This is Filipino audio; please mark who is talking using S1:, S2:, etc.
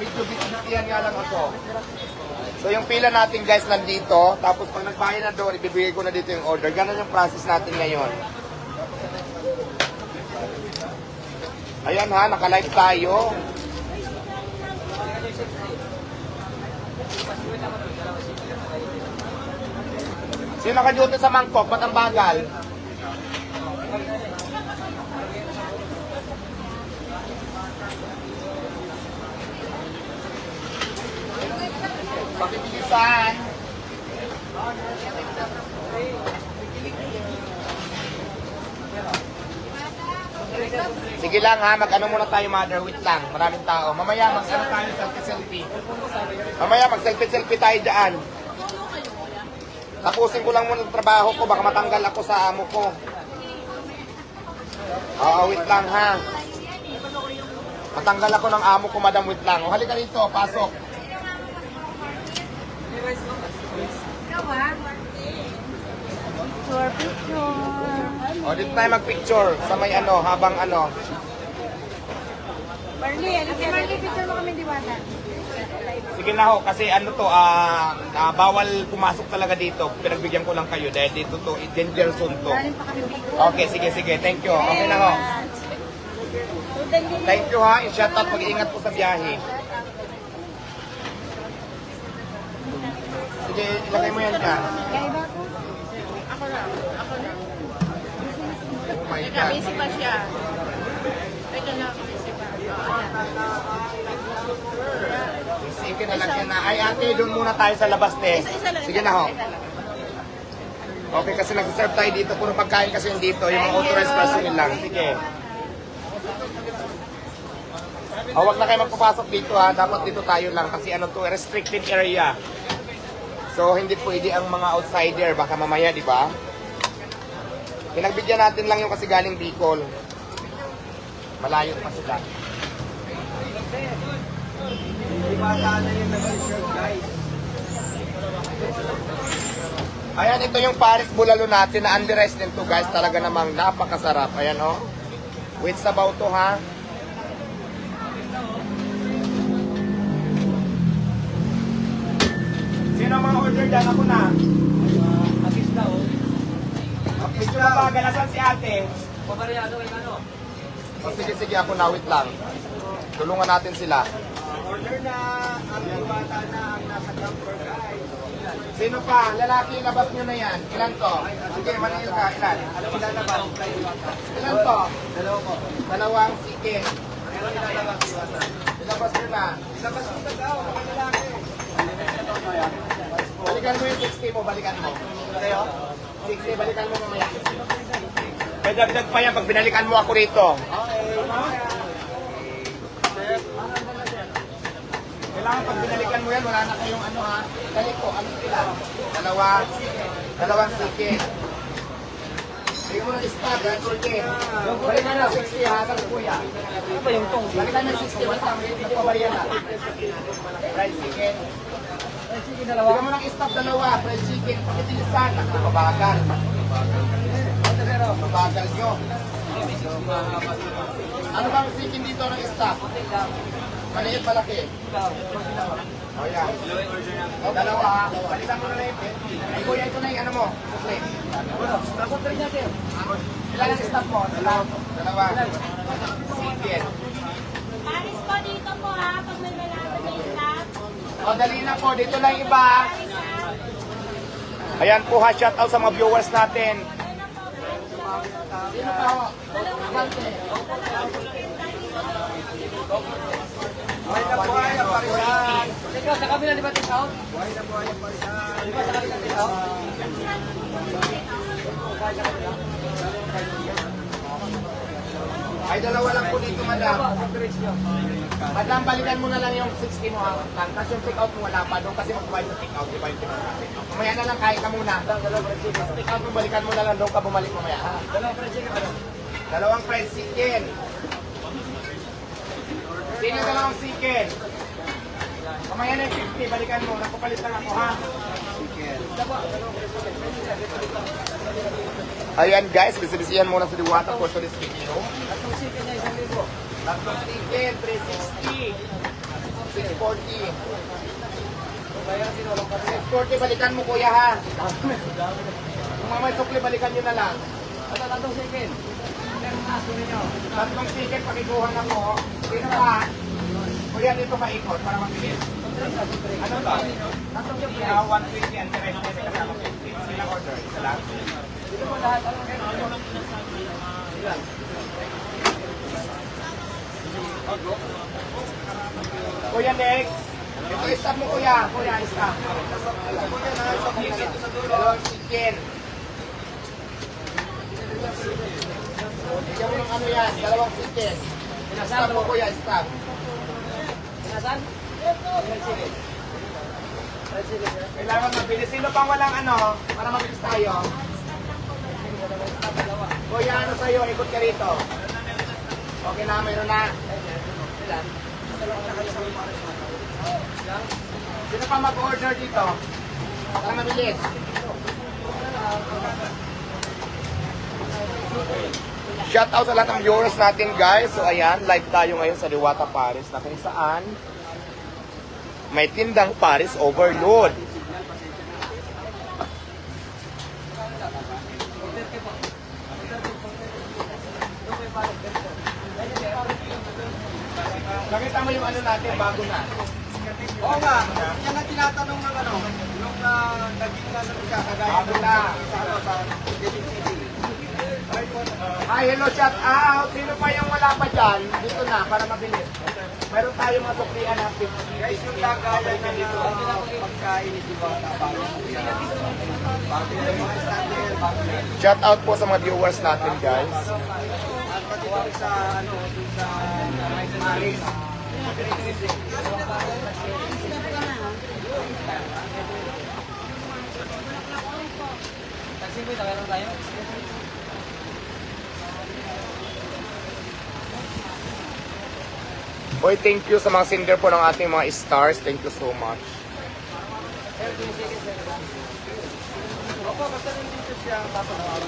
S1: medyo busy-busyan nga lang ako. So yung pila natin guys nandito, tapos pag nagbayad na doon, ibibigay ko na dito yung order. Ganun yung process natin ngayon. Ayan ha, naka-live tayo. Sino naka-duty sa mangkok? Ba't ang bagal? Pakibilisan. Sige lang ha, mag-ano muna tayo mother, wait lang, maraming tao. Mamaya mag-ano tayo selfie-selfie. Mamaya mag-selfie-selfie tayo dyan. Tapusin ko lang muna ang trabaho ko, baka matanggal ako sa amo ko. Oo, wait lang ha. Matanggal ako ng amo ko, madam, wait lang. O, halika dito, pasok.
S2: Picture, picture.
S1: O, dito tayo mag-picture sa may ano, habang ano.
S2: Marley, ano si Marley, picture mo kami diwata.
S1: Sige na ho, kasi ano to, ah, ah, bawal pumasok talaga dito. Pinagbigyan ko lang kayo dahil dito to, danger zone to.
S2: Galing pa kami dito.
S1: Okay, sige, sige. Thank you. Okay na ho. Thank you ha. I-shout out. Mag-iingat po sa biyahe. Sige, ilagay mo yan dyan.
S2: Kaya iba ko?
S1: Oh my God.
S3: Busy pa siya. Ito na, busy pa.
S1: Sige na lang yan na. Ay ate, doon muna tayo sa labas te.
S3: Lang.
S1: Sige na ho. Okay, kasi nag-serve tayo dito. Puro pagkain kasi yung dito. Yung mga authorized personnel lang. Sige. Oh, wag na kayo magpapasok dito ha. Dapat dito tayo lang kasi ano to, restricted area. So, hindi pwede ang mga outsider. Baka mamaya, di ba? Pinagbigyan natin lang yung kasi galing Bicol. Malayo pa sila. Ayan, ito yung Paris Bulalo natin na din to guys. Talaga namang napakasarap. Ayan oh. With sabaw to ha. Ang order dyan? Ako na.
S4: Assist na oh.
S1: Medyo mabagal. Asan si ate?
S4: Papareado kay ano?
S1: O, sige, sige. Ako na. Wait lang. Tulungan natin sila.
S4: Order na ang bata na ang nasa camper guys.
S1: Sino pa? Lalaki, labas nyo na yan. Ilan to? Sige, maningil ka. Ilan?
S4: Alam mo lalabas?
S1: Ilan to?
S4: Dalawa po.
S1: Dalawang sige. Ilabas nyo na.
S4: Ilabas mo sa tao, mga lalaki.
S1: Balikan mo yung 60 mo, balikan mo.
S4: Kayo?
S1: 60, balikan mo mamaya. May dagdag pa yan pag binalikan mo ako rito. Kailangan pag binalikan mo yan, wala na kayong ano ha. Dali ko, ano sila? Dalawa, dalawang sige. Bigyan mo ng stag, ha, sige. Balikan na, 60 ha, sa kuya.
S4: Ano ba yung tong?
S1: Balikan na 60, wala nagpabariyan na. Fried chicken.
S4: Sige,
S1: Bigyan mo ng stop dalawa, fried chicken, pakitilisan, at mabagal. Nyo. Ano bang chicken dito ng stop? Maliit, malaki. O yan. Dalawa ha. Balikan mo na na yung Ay kuya, ito na yung ano mo. Sukli. Ilan ang stop mo? Dalawa. Dalawa. Chicken.
S2: Paris po dito po ha, pag may malapit na.
S1: O dali na po, dito lang iba. Ayan po ha, shout out sa mga viewers natin. Sino pa ho?
S4: Buhay na buhay ang parisan. Sa kabila di ba take out? Buhay na buhay ang parisan. Di ba sa kabila take out?
S1: Ay, dalawa lang po dito, madam. Madam, balikan mo na lang yung 60 mo ha. Lang. Kasi yung take out mo wala pa doon kasi magbabayad sa take out. Di ba yung take out? Mamaya na lang, kain ka muna.
S4: Dalawang fried chicken.
S1: Sa take out mo, balikan mo na lang doon ka bumalik mamaya ha.
S4: Dalawang fried chicken.
S1: Dalawang fried chicken. Sino dalawang chicken? Mamaya na yung 50, balikan mo. Napapalit lang ako ha. Ayan guys, bisibisihan muna sa Diwata for today's video.
S4: Tatlong chicken niya, isang libo.
S1: Tatlong chicken, 360. 640. 640, balikan mo kuya ha. Kung mamay sukli, balikan nyo na lang.
S4: Ano, tatlong na, nyo.
S1: Tatlong ticket, pakikuha na mo. Sino pa? Kuya, dito maikot para mabilis. Ano ba?
S4: Tatlong.
S1: Yeah, 120 and 300 kasama 50. Order. Isa lang.
S4: Po lahat. Ano, ano? Ilan?
S1: Kuya, next. Ito, stop mo kuya. Kuya, stop. Kuya, na, sa dulo. Dalawang chicken. Bigyan mo ng ano yan, dalawang.
S4: Pinasan
S1: Stop mo kuya, stop.
S4: Pinasan? Ilan
S1: Kailangan mabilis. Sino pang walang ano, para mabilis tayo? Kuya, ano sa'yo? Ikot ka rito. Okay na, mayroon na. Sino pa mag-order dito? Para mabilis. Shout out sa lahat ng viewers natin guys. So ayan, live tayo ngayon sa Diwata Paris na kung saan may tindang Paris Overload. Nakita mo yung ano natin bago na.
S4: Oo nga. Yan ang tinatanong ng ano, nung uh, naging ano siya, kagaya
S1: Bago na.
S4: sa ano, sa City.
S1: Hi, hello, shout out. Sino pa yung wala pa dyan? Dito na, para mabilis. Meron tayong masuklian na 50.
S4: Guys, yung lagayan ng uh, pagkain ni Diwata bago na standard, bago na
S1: Shout out po sa mga viewers natin, guys.
S4: At pati dun sa ano, dun sa Paris. Taxi.
S1: Boy, thank you sa mga sender po ng ating mga stars. Thank you so much.
S4: Opo, basta nandito siya, tapos